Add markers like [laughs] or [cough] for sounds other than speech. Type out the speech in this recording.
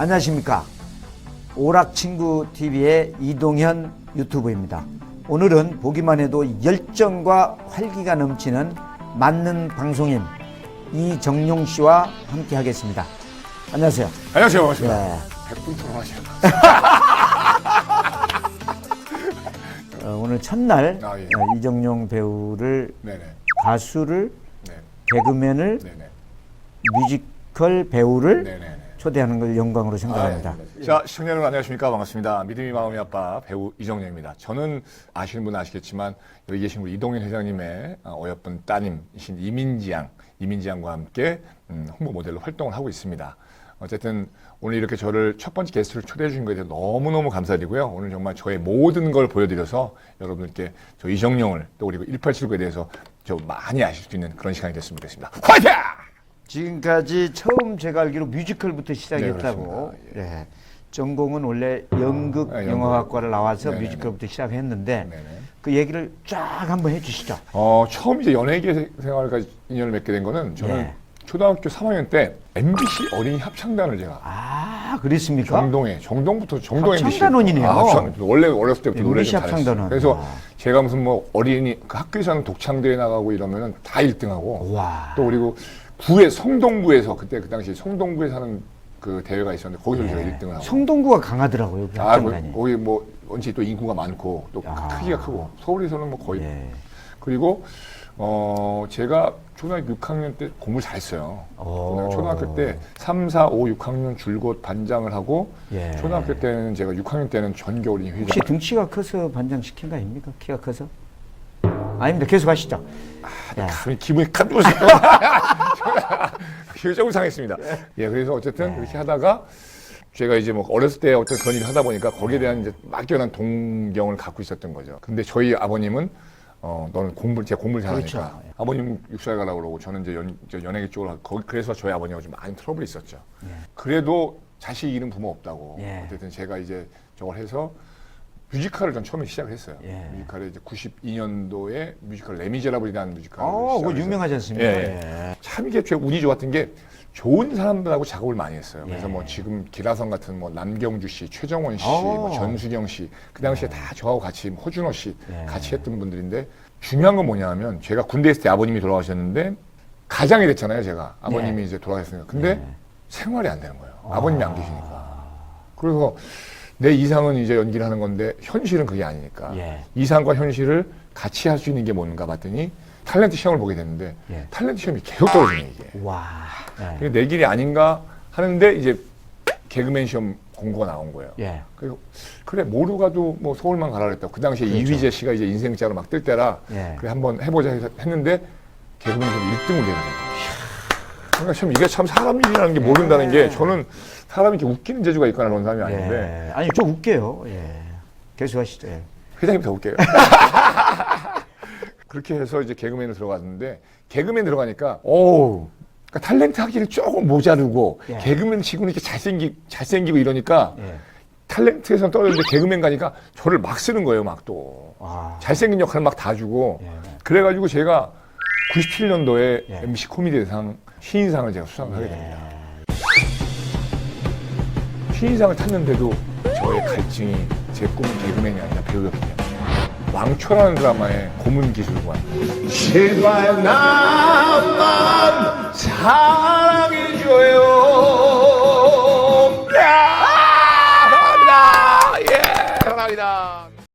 안녕하십니까. 오락친구 TV의 이동현 유튜브입니다. 오늘은 보기만 해도 열정과 활기가 넘치는 맞는 방송인 이정용 씨와 함께 하겠습니다. 안녕하세요. 안녕하세요. 반갑습니다. 네. 백분 토론하시죠. [laughs] 어, 오늘 첫날 아, 예. 어, 이정용 배우를 네네. 가수를 네. 개그맨을 네네. 뮤지컬 배우를 네네네. 초대하는 걸 영광으로 생각합니다. 자, 시청자 여러분 안녕하십니까. 반갑습니다. 믿음이 마음이 아빠 배우 이정렬입니다. 저는 아시는 분은 아시겠지만 여기 계신 우리 이동현 회장님의 어, 어여쁜 따님이신 이민지 양, 이민지 양과 함께 음, 홍보 모델로 활동을 하고 있습니다. 어쨌든 오늘 이렇게 저를 첫 번째 게스트를 초대해 주신 것에 대해서 너무너무 감사드리고요. 오늘 정말 저의 모든 걸 보여드려서 여러분들께 저 이정용을 또 그리고 1879에 대해서 좀 많이 아실 수 있는 그런 시간이 됐으면 좋겠습니다. 화이팅! 지금까지 처음 제가 알기로 뮤지컬부터 시작했다고. 네, 예. 전공은 원래 연극 아. 영화학과를 나와서 네네네. 뮤지컬부터 시작했는데 네네. 그 얘기를 쫙 한번 해주시죠. 어, 처음 이제 연예계 생활과 인연을 맺게 된 거는 저는 예. 초등학교 3학년 때 MBC 어린이 합창단을 제가 아, 그랬습니까? 정동에 정동부터 정동 MBC 합창단원이네요. 아, 합창. 원래 어렸을 때부터 노래 좀 잘했어요. 그래서 아. 제가 무슨 뭐 어린이 그 학교에서는 독창대회 나가고 이러면은 다 1등하고 와. 또 그리고 구에 성동구에서 그때 그 당시 성동구에 사는 그 대회가 있었는데 거기서 제가 1등을 하고 네. 성동구가 강하더라고요. 그 아, 합창단이. 거기 뭐 원체 또 인구가 많고 또 야. 크기가 크고 서울에서는 뭐 거의 예. 그리고 어 제가 초등학교 6학년 때 공부를 잘했어요. 오. 초등학교 때 3, 4, 5, 6학년 줄곧 반장을 하고 예. 초등학교 때는 제가 6학년 때는 전교어린이 회장. 혹시 등치가 커서 반장 시킨 거 아닙니까? 키가 커서? 아닙니다. 계속 하시죠. 예. 감히 기분이 칸두었어요. 기분이 조금 상했습니다. 예, 그래서 어쨌든 그렇게 하다가 제가 이제 뭐 어렸을 때 어떤 그런 일을 하다 보니까 거기에 대한 이제 막연한 동경을 갖고 있었던 거죠. 근데 저희 아버님은 어, 너는 공부, 제가 공부를 잘하니까 그렇죠. 아버님 육사에 가라고 그러고 저는 이제 연, 저 연예계 쪽으로 가- 거기 그래서 저희 아버님하고 좀 많이 트러블이 있었죠. 그래도 자식 잃은 부모 없다고. 예. 어쨌든 제가 이제 저걸 해서 뮤지컬을 전 처음에 시작을 했어요. 예. 뮤지컬에 이제 92년도에 뮤지컬 레미제라블이라는 뮤지컬을 어, 그거 시작을 유명하지 않습니까? 예, 예. 참 이게 제 운이 좋았던 게 좋은 사람들하고 작업을 많이 했어요. 그래서 예. 뭐 지금 기라성 같은 뭐 남경주 씨, 최정원 씨, 어. 뭐 전수경 씨, 그 당시에 다 저하고 같이 뭐 허준호 씨 예. 같이 했던 분들인데 중요한 건 뭐냐면 제가 군대 있을 때 아버님이 돌아가셨는데 가장이 됐잖아요, 제가. 아버님이 네. 이제 돌아가셨으니까. 근데 네. 생활이 안 되는 거예요. 아버님이 안 계시니까. 그래서 내 이상은 이제 연기를 하는 건데 현실은 그게 아니니까. 예. 이상과 현실을 같이 할 수 있는 게 뭔가 봤더니 탈렌트 시험을 보게 됐는데 예. 탈렌트 시험이 계속 떨어지네 이게. 와. 예. 이게 내 길이 아닌가 하는데 이제 개그맨 시험 공고가 나온 거예요. 예. 그리고 그래 모르 가도 뭐 서울만 가라 그랬다. 그 당시에 그렇죠. 이휘재 씨가 이제 인생자로 막 뜰 때라 예. 그래 한번 해보자 해서 했는데 개그맨 시험 1등을 내게 된 거예요. 그러니까 참 이게 참 사람 일이라는 게 모른다는 게 저는 사람이 이렇게 웃기는 재주가 있거나 그런 사람이 아닌데 예. 아니 좀 웃겨요. 예. 계속 하시죠. 예. 회장님 더 웃겨요. [laughs] 그렇게 해서 이제 개그맨으로 들어갔는데 개그맨 들어가니까 오 그러니까 탤런트 하기는 조금 모자르고 예. 개그맨 치고는 이렇게 잘생기 잘생기고 이러니까 예. 탤런트에서 떨어졌는데 개그맨 가니까 저를 막 쓰는 거예요, 막 또. 아. 잘생긴 역할 막다 주고. 예. 그래가지고 제가 97년도에 예. MBC 코미디 대상 신인상을 제가 수상을 하게 됩니다. 신인상을 탔는데도 저의 갈증이 제 꿈은 개그맨이 아니라 배우였기 때문에. 왕초라는 드라마의 고문 기술관. 제발 나만 사랑해줘요.